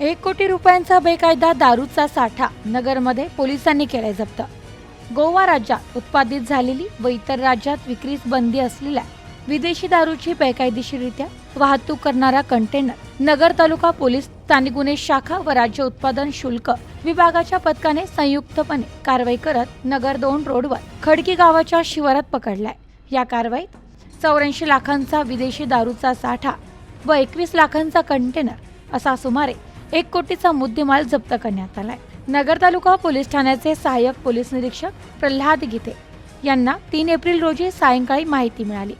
एक कोटी रुपयांचा बेकायदा दारूचा साठा नगरमध्ये पोलिसांनी केलाय जप्त. गोवा राज्यात उत्पादित झालेली व इतर राज्यात विक्रीस बंदी असलेल्या विदेशी दारूची बेकायदेशीररित्या वाहतूक करणारा कंटेनर नगर तालुका पोलीस स्थानिक गुन्हे शाखा व राज्य उत्पादन शुल्क विभागाच्या पथकाने संयुक्तपणे कारवाई करत नगर दोन रोडवर खडकी गावाच्या शिवारात पकडलाय. या कारवाईत चौऱ्याऐंशी लाखांचा विदेशी दारूचा साठा व एकवीस लाखांचा कंटेनर असा सुमारे एक कोटीचा मुद्देमाल जप्त करण्यात आलाय. नगर तालुका पोलीस ठाण्याचे सहाय्यक पोलीस निरीक्षक प्रल्हाद गीते यांना तीन एप्रिल रोजी सायंकाळी माहिती मिळाली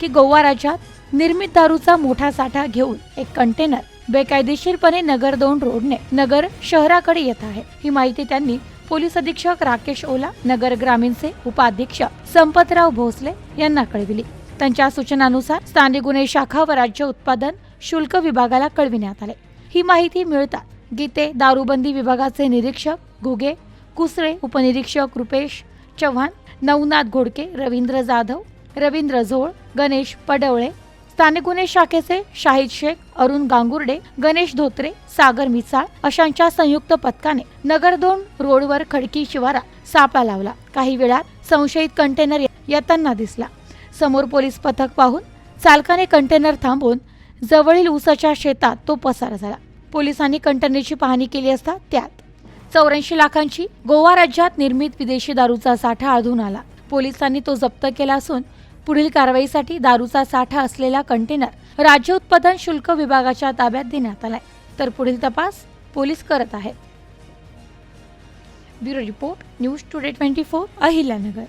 की गोवा राज्यात निर्मित दारूचा मोठा साठा घेऊन एक कंटेनर बेकायदेशीरपणे नगर दोन रोडने नगर शहराकडे येत आहे. ही माहिती त्यांनी पोलीस अधीक्षक राकेश ओला नगर ग्रामीणचे उपाधीक्षक संपतराव भोसले यांना कळविली. त्यांच्या सूचनानुसार स्थानिक गुन्हे शाखा व राज्य उत्पादन शुल्क विभागाला कळविण्यात आले. ही माहिती मिळता गीते दारूबंदी विभागाचे निरीक्षक घुगे कुसळे उपनिरीक्षक रुपेश चव्हाण नवनाथ घोडके रवींद्र जाधव रवींद्र झोळ गणेश पडवळे स्थानिक गुन्हे शाखेचे शाहिद शेख अरुण गांगुर्डे गणेश धोत्रे सागर मिसाळ अशांच्या संयुक्त पथकाने नगर दोन रोडवर खडकी शिवारात सापळा लावला. काही वेळात संशयित कंटेनर येताना दिसला. समोर पोलीस पथक पाहून चालकाने कंटेनर थांबवून जवळील ऊसाच्या शेतात तो पसार झाला. पोलिसांनी कंटेनरची पाहणी केली असता त्यात चौऱ्याऐंशी लाखांची गोवा राज्यात निर्मित विदेशी दारूचा साठा आढळून आला. पोलिसांनी तो जप्त केला असून पुढील कारवाईसाठी दारूचा साठा असलेला कंटेनर राज्य उत्पादन शुल्क विभागाच्या ताब्यात देण्यात आलाय. तर पुढील तपास पोलीस करत आहेत. Bureau report News Today twenty four Ahilyanagar.